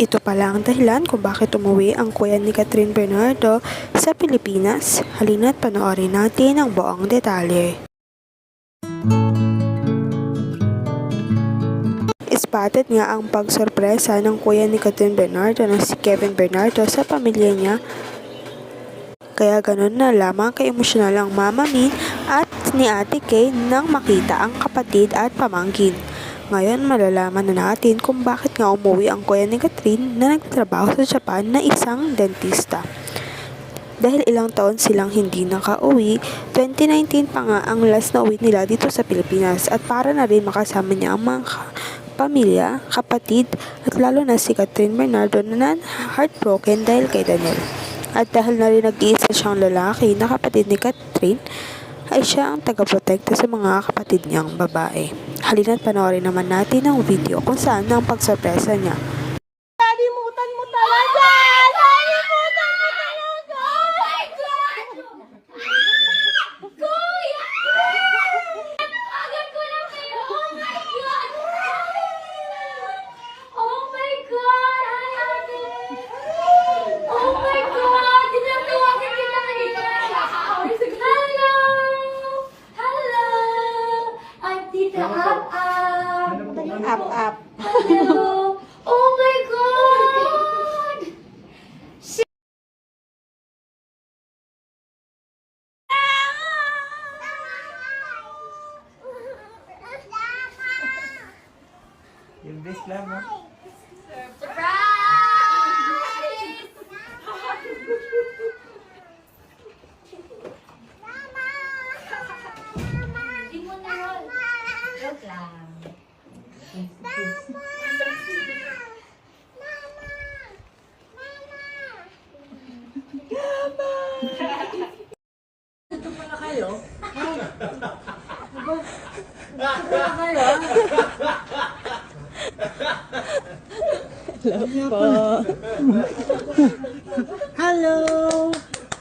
Ito pala ang dahilan kung bakit umuwi ang kuya ni Catherine Bernardo sa Pilipinas. Halina't panoorin natin ang buong detalye. Spotted nga ang pagsorpresa ng kuya ni Catherine Bernardo na si Kevin Bernardo sa pamilya niya. Kaya ganun na lamang ka-emosyonal ang Mama Min at ni Ate Kay nang makita ang kapatid at pamangkin. Ngayon malalaman na natin kung bakit nga umuwi ang kuya ni Catherine na nagtrabaho sa Japan na isang dentista. Dahil ilang taon silang hindi nakauwi, 2019 pa nga ang last na uwi nila dito sa Pilipinas at para na rin makasama niya ang mga pamilya, kapatid at lalo na si Catherine Bernardo na heartbroken dahil kay Daniel. At dahil na rin nag-iisa siyang lalaki na kapatid ni Catherine, ay siya ang tagaprotekta sa mga kapatid niyang babae. Halina't panoorin naman natin ang video kung saan ang pagsorpresa niya. Nalimutan mo talaga! Nalimutan mo talaga! I'm Tita Up Up! Up, up. Oh my God! Yung best lang, Joke lang. Hello!